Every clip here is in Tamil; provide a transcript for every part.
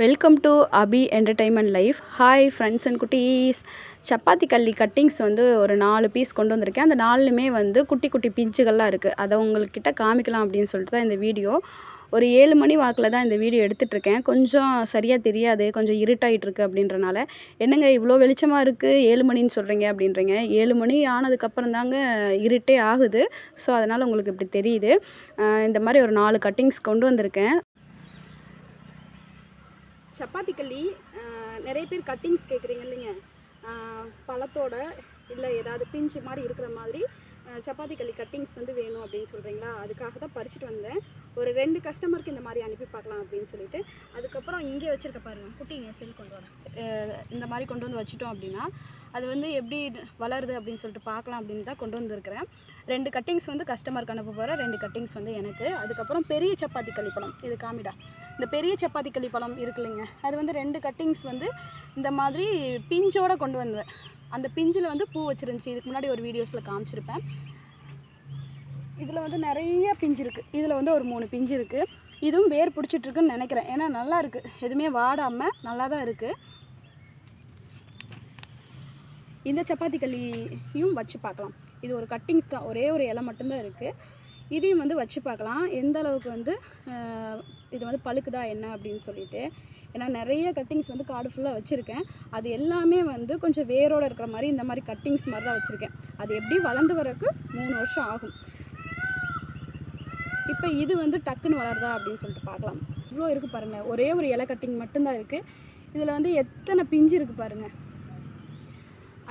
Welcome to Abhi entertainment life hi friends and குட்டீஸ். சப்பாத்தி கல்லி கட்டிங்ஸ் வந்து ஒரு நாலு பீஸ் கொண்டு வந்திருக்கேன். அந்த நாலுமே வந்து குட்டி குட்டி பிஞ்சுகள்லாம் இருக்குது அதை உங்கள்கிட்ட காமிக்கலாம் அப்படின்னு சொல்லிட்டு தான் இந்த வீடியோ. ஒரு ஏழு மணி வாக்கில் தான் இந்த வீடியோ எடுத்துகிட்ருக்கேன் கொஞ்சம் சரியாக தெரியாது கொஞ்சம் இருட்டாயிட்டிருக்கு அப்படின்றனால. என்னங்க இவ்வளோ வெளிச்சமாக இருக்குது ஏழு மணின்னு சொல்கிறீங்க அப்படின்றீங்க. ஏழு மணி ஆனதுக்கப்புறம் தாங்க இருட்டே ஆகுது. ஸோ அதனால் உங்களுக்கு இப்படி தெரியுது. இந்த மாதிரி ஒரு நாலு கட்டிங்ஸ் கொண்டு வந்திருக்கேன். சப்பாத்தி கள்ளி நிறைய பேர் கட்டிங்ஸ் கேட்குறீங்க இல்லைங்க. பழத்தோட இல்லை ஏதாவது பிஞ்சு மாதிரி இருக்கிற மாதிரி சப்பாத்தி கள்ளி கட்டிங்ஸ் வந்து வேணும் அப்படின்னு சொல்கிறீங்களா அதுக்காக தான் பறிச்சுட்டு வந்தேன். ஒரு ரெண்டு கஸ்டமருக்கு இந்த மாதிரி அனுப்பி பார்க்கலாம் அப்படின்னு சொல்லிட்டு. அதுக்கப்புறம் இங்கே வச்சுருக்க பாருங்க குட்டிங்க செல் கொண்டு வரேன் இந்த மாதிரி கொண்டு வந்து வச்சுட்டோம் அப்படின்னா அது வந்து எப்படி வளருது அப்படின்னு சொல்லிட்டு பார்க்கலாம் அப்படின்னு தான் கொண்டு வந்திருக்கிறேன். ரெண்டு கட்டிங்ஸ் வந்து கஸ்டமருக்கு அனுப்ப போகிறேன் ரெண்டு கட்டிங்ஸ் வந்து எனக்கு. அதுக்கப்புறம் பெரிய சப்பாத்தி களிப்பழம் இது காமிடா. இந்த பெரிய சப்பாத்தி களிப்பழம் இருக்கு இல்லைங்க. அது வந்து ரெண்டு கட்டிங்ஸ் வந்து இந்த மாதிரி பிஞ்சோட கொண்டு வந்தேன். அந்த பிஞ்சில் வந்து பூ வச்சுருந்துச்சி. இதுக்கு முன்னாடி ஒரு வீடியோஸில் காமிச்சிருப்பேன். இதில் வந்து நிறைய பிஞ்சு இருக்குது இதில் வந்து ஒரு மூணு பிஞ்சு இருக்குது இதுவும் வேர் பிடிச்சிட்ருக்குன்னு நினைக்கிறேன். ஏன்னா நல்லா இருக்குது எதுவுமே வாடாமல் நல்லா தான் இருக்குது இந்த சப்பாத்தி களியும் வச்சு பார்க்கலாம். இது ஒரு கட்டிங்ஸ் தான். ஒரே ஒரு இலை மட்டும்தான் இருக்குது இதையும் வந்து வச்சு பார்க்கலாம். எந்த அளவுக்கு வந்து இது வந்து பழுக்குதா என்ன அப்படின்னு சொல்லிட்டு. ஏன்னா நிறைய கட்டிங்ஸ் வந்து காடு ஃபுல்லாக வச்சுருக்கேன். அது எல்லாமே வந்து கொஞ்சம் வேரோடு இருக்கிற மாதிரி இந்த மாதிரி கட்டிங்ஸ் மாதிரி தான் வச்சுருக்கேன். அது எப்படி வளர்ந்து வரக்கு மூணு வருஷம் ஆகும். இப்போ இது வந்து டக்குன்னு வளருதா அப்படின்னு சொல்லிட்டு பார்க்கலாம். இவ்வளோ இருக்குது பாருங்கள் ஒரே ஒரு இலை கட்டிங் மட்டும்தான் இருக்குது இதில் வந்து எத்தனை பிஞ்சு இருக்குது பாருங்கள்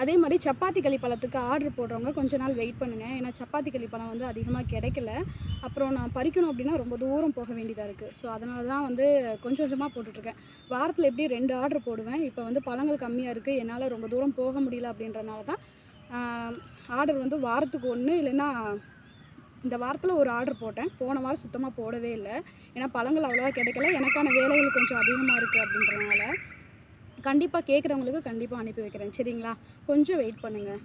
அதே மாதிரி சப்பாத்தி களி பழத்துக்கு ஆர்டர் போடுறவங்க கொஞ்ச நாள் வெயிட் பண்ணுங்கள் ஏன்னா சப்பாத்தி களி பழம் வந்து அதிகமாக கிடைக்கல. அப்புறம் நான் பறிக்கணும் அப்படின்னா ரொம்ப தூரம் போக வேண்டியதாக இருக்குது ஸோ அதனால தான் வந்து கொஞ்சம் கொஞ்சமாக போட்டுட்ருக்கேன். வாரத்தில் எப்படி ரெண்டு ஆர்டர் போடுவேன். இப்போ வந்து பழங்கள் கம்மியாக இருக்குது என்னால் ரொம்ப தூரம் போக முடியல அப்படின்றனால தான் ஆர்டர் வந்து வாரத்துக்கு ஒன்று இல்லைன்னா இந்த வாரத்தில் ஒரு ஆர்டர் போட்டேன். போன வாரம் சுத்தமாக போடவே இல்லை. ஏன்னா பழங்கள் அவ்வளோவா கிடைக்கல. எனக்கான வேலைகள் கொஞ்சம் அதிகமாக இருக்குது அப்படின்றனால கண்டிப்பாக கேட்குறவங்களுக்கு கண்டிப்பாக அனுப்பி வைக்கிறேன். சரிங்களா? கொஞ்சம் வெயிட் பண்ணுங்கள்